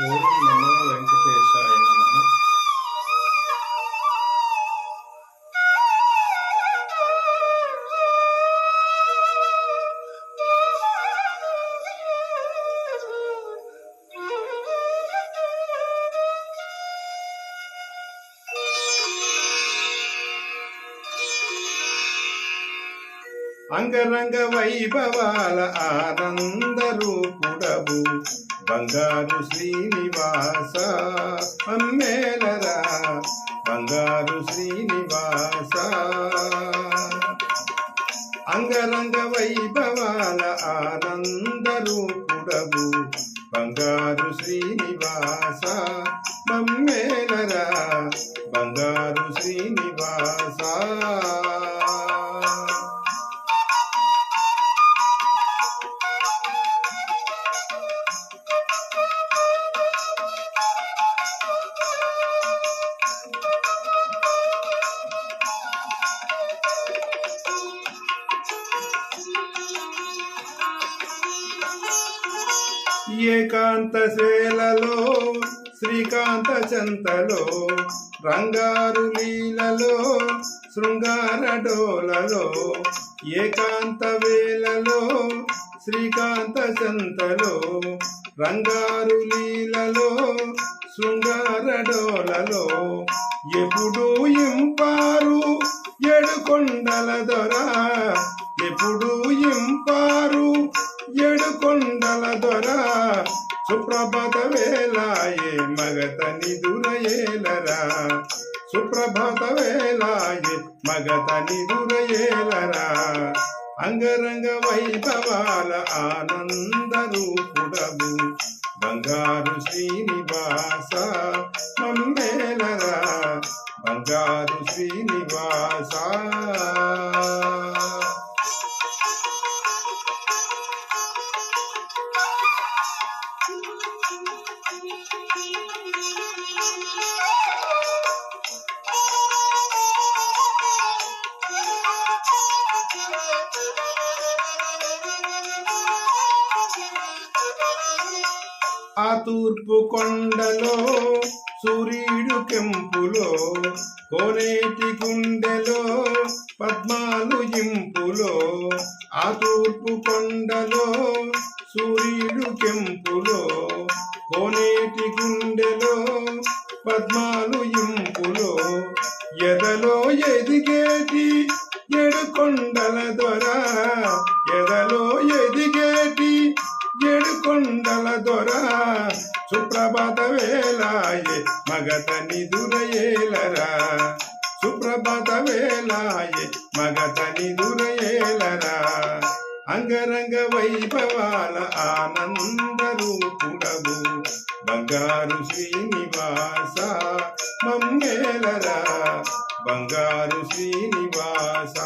ఓం నమో వెంకటేశాయ నమ అంగరంగ వైభవాల ఆనంద రూపుడవు బంగారు శ్రీనివాస అమ్మేలరా. బంగారు శ్రీనివాస. అంగరంగ వైభవాల ఆనంద రూపుడవు బంగారు శ్రీనివాస మమ్మేలరా బంగారు శ్రీనివాస. ఏకాంత శేలలో శ్రీకాంత చంతలో రంగారు లీలలో శృంగార డోలలో ఏకాంత వేలలో శ్రీకాంత చంతలో రంగారు లీలలో శృంగార డోలలో ఎప్పుడు ఇంపారు ఏడుకొండల దొర ఎప్పుడు ఇంపారు ఏడు కొండల దొర సుప్రభాత వేలాయే మగత నిదురయేలరా సుప్రభాత వేలాయే మగత నిదురయేలరా అంగరంగ వైభవాల ఆనంద రూపుడవు బంగారు శ్రీనివాస మమ్మేలరా. బంగారు శ్రీనివాస ఆ తూర్పు కొండలో సూర్యుడు కెంపులో కోనేటి గుండెలో పద్మాలు ఇంపులో. ఆ తూర్పు కొండలో సూర్యుడు కెంపులో కోనేటి గుండెలో పద్మాలు ఇంపులో. ఎదలో ఎదిగేటి ఎడుకొండల ద్వారా దొర ఎదలో సుప్రభాత వేలాయే మగత నిదురయేలరా. సుప్రభాత వేలాయే మగత నిదురయేలరా. అంగరంగ వైభవాల ఆనంద రూపుడవు బంగారు శ్రీనివాస మమ్మేలరా బంగారు శ్రీనివాస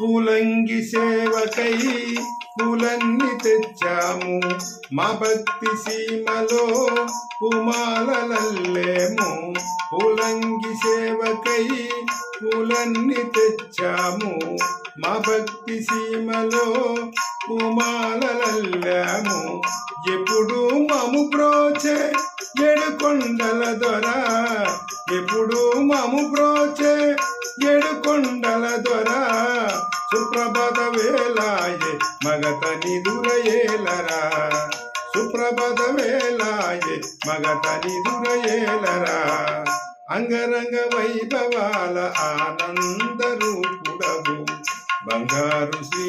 పూలంగి సేవకై పూలన్ని తెచ్చాము. మా భక్తి సీమలో పుమాలలేము పూలంగి సేవకై పూలన్ని తెచ్చాము. మా భక్తి సీమలో పుమాలలేము ఎప్పుడు మము ప్రోచే ఏడు కొండల దొర. ఎప్పుడు మము ప్రో కొండల దొర సుప్రభాత వేలాయే మగత నిదురయేలరా సుప్రభాత వేలాయే మగత నిదురయేలరా అంగరంగ వైభవాల ఆనంద రూపుడవు బంగారు శ్రీ